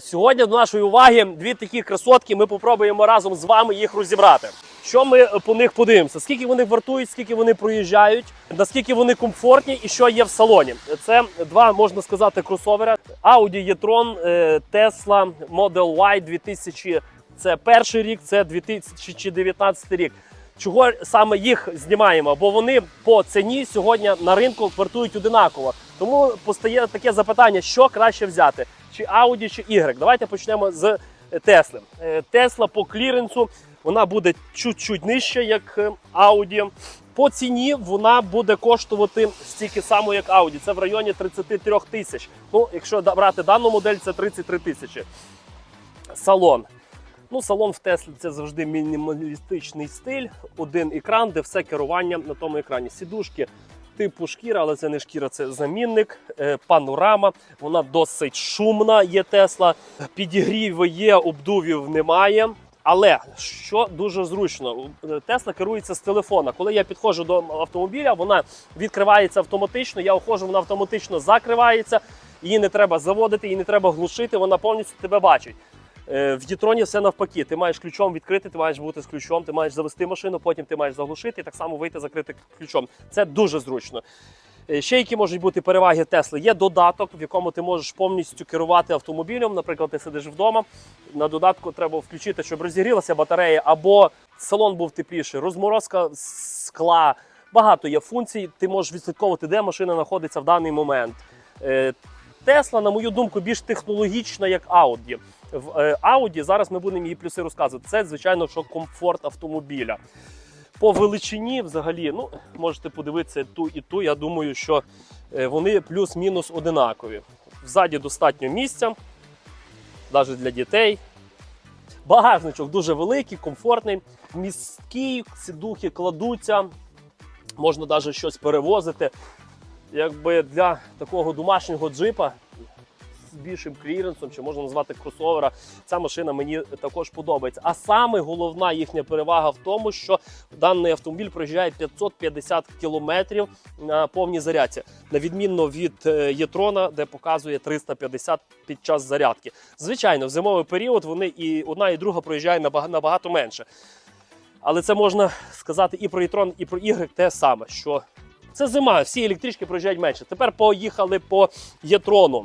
Сьогодні до нашої уваги дві такі красотки. Ми попробуємо разом з вами їх розібрати. Що ми е, по них подивимося? Скільки вони вартують, скільки вони проїжджають, наскільки вони комфортні і що є в салоні. Це два можна сказати кросовера. Audi e-tron, е, Tesla Model Y 2000. Це перший рік, це 2019 рік. Чого саме їх знімаємо? Бо вони по ціні сьогодні на ринку вартують одинаково. Тому постає таке запитання: що краще взяти: чи Audi, чи Y? Давайте почнемо з Тесли. Тесла по кліренсу вона буде чуть-чуть нижча, як е, Audi. По ціні вона буде коштувати стільки само, як Audi. Це в районі 33 тисяч. Ну, якщо брати дану модель, це 33 тисячі. Салон. Ну, салон в Теслі це завжди мінімалістичний стиль, один екран, де все керування на тому екрані. Сідушки типу шкіра, але це не шкіра, це замінник, е, панорама. Вона досить шумна. Є Тесла. Підігріви є, обдувів немає. Але що дуже зручно, Тесла керується з телефона. Коли я підходжу до автомобіля, вона відкривається автоматично. Я входжу, вона автоматично закривається. Її не треба заводити, її не треба глушити. Вона повністю тебе бачить. Е, В Дітроні все навпаки. Ти маєш ключом відкрити, ти маєш бути з ключом, ти маєш завести машину, потім ти маєш заглушити і так само вийти закрити ключом. Це дуже зручно. Е, Ще які можуть бути переваги Тесли? Є додаток, в якому ти можеш повністю керувати автомобілем. Наприклад, ти сидиш вдома. На додатку треба включити, щоб розігрілася батарея, або салон був тепліший, розморозка скла. Багато є функцій. Ти можеш відслідковувати, де машина знаходиться в даний момент. Е, Тесла, на мою думку, більш технологічна, як Audi. В е, Audi зараз ми будемо її плюси розказувати. Це, звичайно, що комфорт автомобіля. По величині, взагалі, ну, можете подивитися ту і ту. Я думаю, що е, вони плюс-мінус одинакові. Ззаді достатньо місця, навіть для дітей. Багажничок дуже великий, комфортний, міський, сідухи кладуться, можна навіть щось перевозити. Якби для такого домашнього джипа більшим кліренсом, чи можна назвати кросовера, ця машина мені також подобається. А саме головна їхня перевага в тому, що даний автомобіль проїжджає 550 кілометрів на повній зарядці, на відмінно від е, Єтрона, де показує 350 під час зарядки. Звичайно, в зимовий період вони і одна, і друга проїжджає набага- набагато менше. Але це можна сказати і про Єтрон, і про Y те саме, що це зима, всі електрички проїжджають менше. Тепер поїхали по Єтрону.